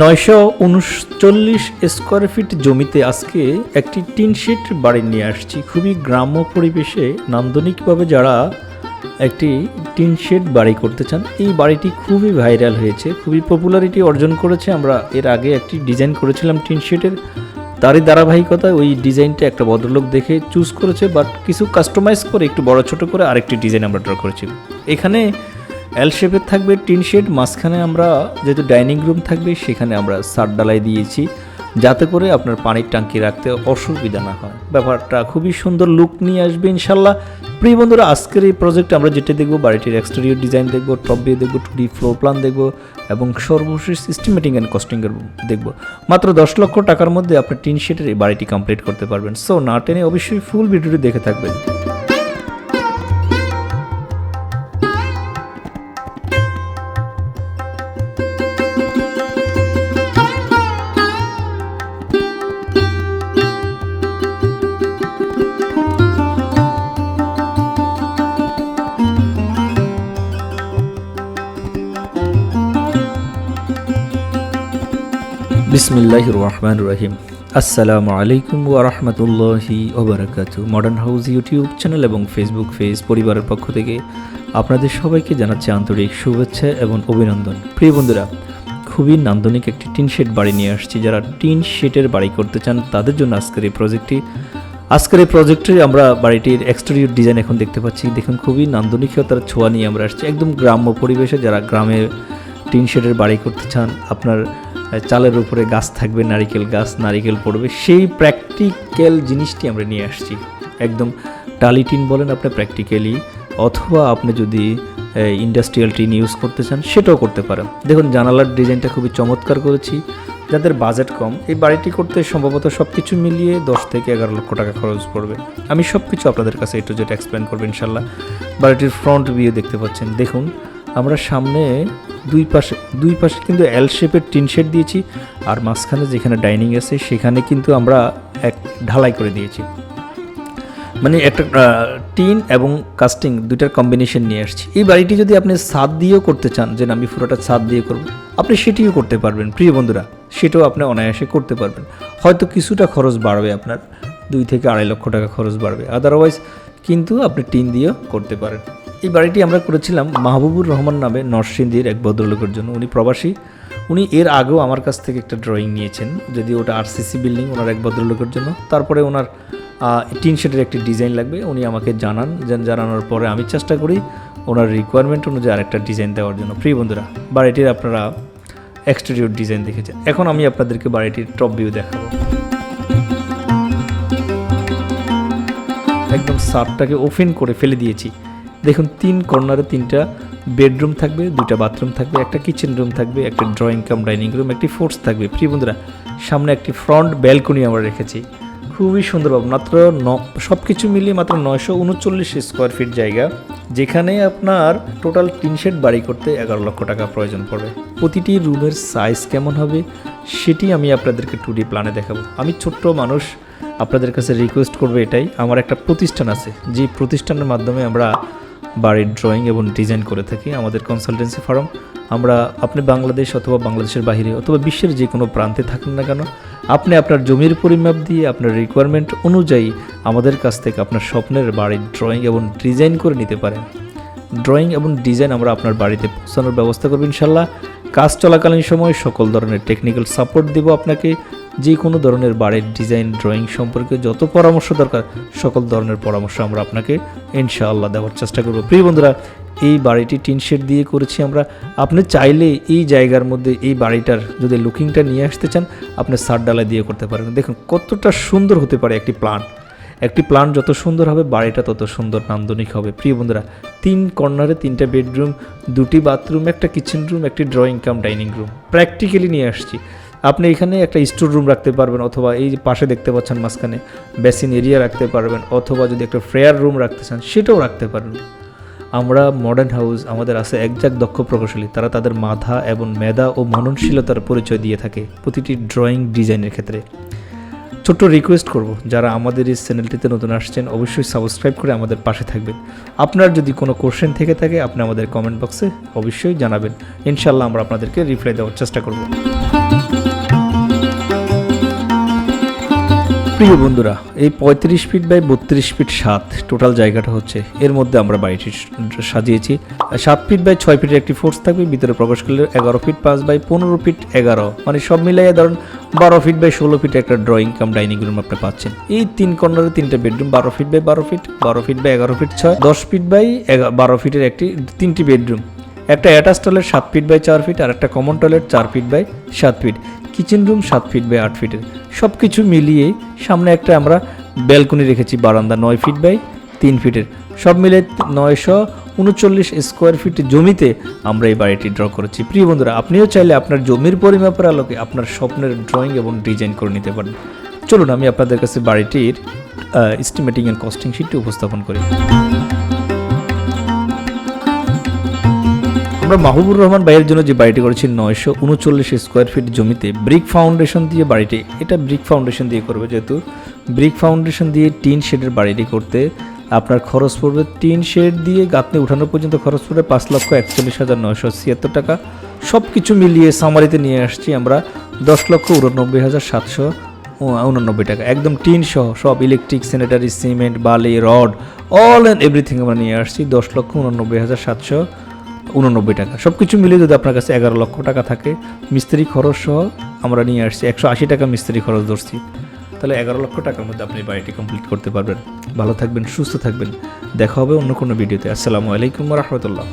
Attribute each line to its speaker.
Speaker 1: নয়শো উনচল্লিশ square feet জমিতে আজকে একটি টিন শিট বাড়ি নিয়ে আসছি। খুবই গ্রাম্য পরিবেশে নান্দনিকভাবে যারা একটি টিন শেড বাড়ি করতে চান, এই বাড়িটি খুবই ভাইরাল হয়েছে, খুবই পপুলারিটি অর্জন করেছে। আমরা এর আগে একটি ডিজাইন করেছিলাম টিন শেডের তারই ধারাবাহিকতায় ওই ডিজাইনটা একটা ভদ্রলোক দেখে চুজ করেছে বাট কিছু কাস্টমাইজ করে, একটু বড় ছোট করে আরেকটি ডিজাইন আমরা ড্র করেছি। এখানে এল শেপের থাকবে টিন শেড, মাঝখানে আমরা যেহেতু ডাইনিং রুম থাকবে, সেখানে আমরা সার ডালাই দিয়েছি, যাতে করে আপনার পানির ট্যাঙ্কি রাখতে অসুবিধা না হয়। ব্যাপারটা খুবই সুন্দর লুক নিয়ে আসবে ইনশাল্লাহ। প্রিয় বন্ধুরা, আজকের এই প্রজেক্টে আমরা যেটা দেখব, বাড়িটির এক্সটেরিয়র ডিজাইন দেখব টপ ভিউ দেখব টু ডি ফ্লোর প্ল্যান দেখব, এবং সর্বশেষ সিস্টেমেটিং অ্যান্ড কস্টিংয়ের দেখব। মাত্র দশ লক্ষ টাকার মধ্যে আপনি টিন শেডের এই বাড়িটি কমপ্লিট করতে পারবেন। সো না টেনে অবশ্যই ফুল ভিডিওটি দেখে থাকবেন। বিসমিল্লাহ রহমান রহিম আসসালামু আলাইকুম ওয়া রাহমাতুল্লাহি ওবারাকাতু মডার্ন হাউস ইউটিউব চ্যানেল এবং ফেসবুক পেজ পরিবারের পক্ষ থেকে আপনাদের সবাইকে জানাচ্ছি আন্তরিক শুভেচ্ছা এবং অভিনন্দন। প্রিয় বন্ধুরা, খুবই নান্দনিক একটি টিন শেড বাড়ি নিয়ে আসছি। যারা টিন শেডের বাড়ি করতে চান, তাদের জন্য আজকের এই প্রজেক্টটি। আজকের এই প্রজেক্টে আমরা বাড়িটির এক্সটেরিয়র ডিজাইন এখন দেখতে পাচ্ছি। দেখুন, খুবই নান্দনিকতার ছোঁয়া নিয়ে আমরা আসছি। একদম গ্রাম্য পরিবেশে যারা গ্রামে টিন শেডের বাড়ি করতে চান, আপনার চালের উপরে গাছ থাকবে, নারিকেল গাছ, নারিকেল পড়বে, সেই প্র্যাকটিক্যাল জিনিসটি আমরা নিয়ে আসছি। একদম টালি টিন বলেন আপনি প্র্যাকটিক্যালি অথবা আপনি যদি ইন্ডাস্ট্রিয়াল টিন ইউজ করতে চান, সেটাও করতে পারেন। দেখুন, জানালার ডিজাইনটা খুবই চমৎকার করেছি। যাদের বাজেট কম, এই বাড়িটি করতে সম্ভবত সব কিছু মিলিয়ে দশ থেকে এগারো লক্ষ টাকা খরচ পড়বে। আমি সব কিছু আপনাদের কাছে একটু যেটা এক্সপ্লেন করব ইনশাল্লাহ। বাড়িটির ফ্রন্ট ভিউ দেখতে পাচ্ছেন। দেখুন, আমরা সামনে দুই পাশে দুই পাশে কিন্তু এল শেপের টিন শেড দিয়েছি আর মাঝখানে যেখানে ডাইনিং আছে সেখানে কিন্তু আমরা এক ঢালাই করে দিয়েছি। মানে একটা টিন এবং কাস্টিং দুইটার কম্বিনেশন নিয়ে আসছি। এই বাড়িটি যদি আপনি ছাদ দিয়েও করতে চান, যে আমি পুরোটা ছাদ দিয়ে করব, আপনি সেটিও করতে পারবেন। প্রিয় বন্ধুরা, সেটাও আপনি অনায়াসে করতে পারবেন। হয়তো কিছুটা খরচ বাড়বে আপনার, দুই থেকে আড়াই লক্ষ টাকা খরচ বাড়বে। আদারওয়াইজ কিন্তু আপনি টিন দিয়েও করতে পারেন। এই বাড়িটি আমরা করেছিলাম মাহবুবুর রহমান নামে নরসিংদীর এক ভদ্রলোকের জন্য। উনি প্রবাসী। উনি এর আগেও আমার কাছ থেকে একটা ড্রয়িং নিয়েছেন যদি ওটা আরসিসি বিল্ডিং ওনার এক ভদ্রলোকের জন্য। তারপরে ওনার টিন শেডের একটি ডিজাইন লাগবে। উনি আমাকে জানান, জান- জানানোর পরে আমি চেষ্টা করি ওনার রিকোয়ারমেন্ট অনুযায়ী আরেকটা ডিজাইন দেওয়ার জন্য। প্রিয় বন্ধুরা, বাড়িটির আপনারা এক্সটেরিয়র ডিজাইন দেখেছেন। এখন আমি আপনাদেরকে বাড়িটির টপ ভিউ দেখাবো। একদম সারটাকে ওপেন করে ফেলে দিয়েছি। দেখুন, তিন কর্নারে তিনটা বেডরুম থাকবে দুটা বাথরুম থাকবে, একটা কিচেন রুম থাকবে, একটা ড্রয়িং কাম ডাইনিং রুম একটি ফোর্স থাকবে। প্রিয় বন্ধুরা, সামনে একটি ফ্রন্ট ব্যালকনি আমরা রেখেছি। খুবই সুন্দরভাবে মাত্র ন সব কিছু মিলিয়ে মাত্র নয়শো উনচল্লিশ স্কোয়ার ফিট জায়গা, যেখানে আপনার টোটাল তিন শেড বাড়ি করতে এগারো লক্ষ টাকা প্রয়োজন পড়বে। প্রতিটি রুমের সাইজ কেমন হবে, সেটি আমি আপনাদেরকে টু প্ল্যানে দেখাবো। আমি ছোট্ট মানুষ, আপনাদের কাছে রিকোয়েস্ট করব এটাই। আমার একটা প্রতিষ্ঠান আছে যে প্রতিষ্ঠানের মাধ্যমে আমরা বাড়ির ড্রয়িং এবং ডিজাইন করে থাকি আমাদের কনসালটেন্সি ফার্ম আমরা আপনি বাংলাদেশ অথবা বাংলাদেশের বাইরে অথবা বিশ্বের যে কোনো প্রান্তে থাকেন না কেন, আপনি আপনার জমির পরিমাপ দিয়ে আপনার রিকোয়ারমেন্ট অনুযায়ী আমাদের কাছ থেকে আপনার স্বপ্নের বাড়ির ড্রয়িং এবং ডিজাইন করে নিতে পারেন। ড্রয়িং এবং ডিজাইন আমরা আপনার বাড়িতে পৌঁছানোর ব্যবস্থা করব ইনশাল্লাহ কাজ চলাকালীন সময় সকল ধরনের টেকনিক্যাল সাপোর্ট দেব আপনাকে। যে কোনো ধরনের বাড়ির ডিজাইন, ড্রয়িং সম্পর্কে যত পরামর্শ দরকার, সকল ধরনের পরামর্শ আমরা আপনাকে ইনশাআল্লাহ দেওয়ার চেষ্টা করব। প্রিয় বন্ধুরা, এই বাড়িটি টিন শেড দিয়ে করেছি আমরা। আপনি চাইলে এই জায়গার মধ্যে এই বাড়িটার যদি লুকিংটা নিয়ে আসতে চান, আপনি সার ডালা দিয়ে করতে পারেন। দেখুন, কতটা সুন্দর হতে পারে একটি প্লান্ট একটি প্ল্যান যত সুন্দর হবে, বাড়িটা তত সুন্দর, নান্দনিক হবে। প্রিয় বন্ধুরা, তিন কর্নারে তিনটা বেডরুম, দুটি বাথরুম, একটা কিচেন রুম, একটি drawing cum, dining room. Practically নিয়ে আসছি। আপনি এখানে একটা স্টোর রুম রাখতে পারবেন অথবা এই যে পাশে দেখতে পাচ্ছেন মাঝখানে বেসিন এরিয়া রাখতে পারবেন অথবা যদি একটা ফ্রেয়ার রুম রাখতে চান, সেটাও রাখতে পারবেন আমরা মডার্ন হাউস আমাদের আছে একজাক দক্ষ প্রকৌশলী, তারা তাদের মাথা এবং মেধা ও মননশীলতার পরিচয় দিয়ে থাকে প্রতিটি ড্রয়িং ডিজাইনের ক্ষেত্রে। ছোট্ট রিকোয়েস্ট করব, যারা আমাদের এই চ্যানেলটিতে নতুন আসছেন, অবশ্যই সাবস্ক্রাইব করে আমাদের পাশে থাকবেন। আপনার যদি কোনো কোশ্চেন থেকে থাকে, আপনি আমাদের কমেন্ট বক্সে অবশ্যই জানাবেন। ইনশাল্লাহ আমরা আপনাদেরকে রিপ্লাই দেওয়ার চেষ্টা করব। প্রিয় বন্ধুরা, এই পঁয়ত্রিশ ফিট বাই বত্রিশ ফিট সাত টোটাল জায়গাটা হচ্ছে। এর মধ্যে আমরা বাড়িটি সাজিয়েছি। সাত ফিট বাই ছয় ফিটের একটি ফোর্স থাকবে, ভিতরে প্রবেশ করলে এগারো ফিট পাঁচ বাই পনেরো ফিট এগারো। মানে সব মিলাইয়ে ধরুন, বারো ফিট বাই ষোলো ফিট একটা ড্রয়িং কাম ডাইনিং রুম আপনি পাচ্ছেন। এই তিন কর্নারে তিনটা বেডরুম বারো ফিট বাই বারো ফিট বারো ফিট বাই এগারো ফিট ছয়, দশ ফিট বাই বারো ফিটের একটি, তিনটি বেডরুম একটা অ্যাটাচ টয়লেট সাত ফিট বাই চার ফিট আর একটা কমন টয়লেট চার ফিট বাই সাত ফিট কিচেন রুম সাত ফিট বাই আট ফিটের সব কিছু মিলিয়ে সামনে একটা আমরা ব্যালকনি রেখেছি, বারান্দা নয় ফিট বাই তিন ফিটের সব মিলে নয়শো উনচল্লিশ স্কোয়ার ফিট জমিতে আমরা এই বাড়িটি ড্র করেছি। প্রিয় বন্ধুরা, আপনিও চাইলে আপনার জমির পরিমাপের আলোকে আপনার স্বপ্নের ড্রয়িং এবং ডিজাইন করে নিতে পারেন। চলুন, আমি আপনাদের কাছে বাড়িটির এস্টিমেটিং অ্যান্ড কস্টিং শিটটি উপস্থাপন করি। আমরা মাহবুবুর রহমান ভাইয়ের জন্য যে বাড়িটি করেছি নয়শো উনচল্লিশ স্কোয়ার ফিট জমিতে, ব্রিক ফাউন্ডেশন দিয়ে বাড়িটি, এটা ব্রিক ফাউন্ডেশন দিয়ে করবে যেহেতু, ব্রিক ফাউন্ডেশন দিয়ে টিন শেডের বাড়িটি করতে আপনার খরচ পড়বে। টিন শেড দিয়ে গাঁথনি উঠানো পর্যন্ত খরচ পড়বে পাঁচ লক্ষ একচল্লিশ হাজার নয়শো ছিয়াত্তর টাকা। সব কিছু মিলিয়ে সামারিতে নিয়ে আসছি আমরা দশ লক্ষ উননব্বই হাজার সাতশো উননব্বই টাকা। একদম টিন সহ সব ইলেকট্রিক স্যানিটারি সিমেন্ট বালি, রড অল অ্যান্ড এভরিথিং আমরা নিয়ে আসছি দশ লক্ষ উননব্বই হাজার সাতশো উননব্বই টাকা। সব কিছু মিলে যদি আপনার কাছে এগারো লক্ষ টাকা থাকে, মিস্ত্রি খরচ সহ আমরা নিয়ে আসছি একশো আশি টাকা মিস্ত্রি খরচ ধরছি। তাহলে এগারো লক্ষ টাকার মধ্যে আপনি বাড়িটি কমপ্লিট করতে পারবেন। ভালো থাকবেন, সুস্থ থাকবেন। দেখা হবে অন্য কোনো ভিডিওতে। আসসালামু আলাইকুম রহমতুল্লাহ।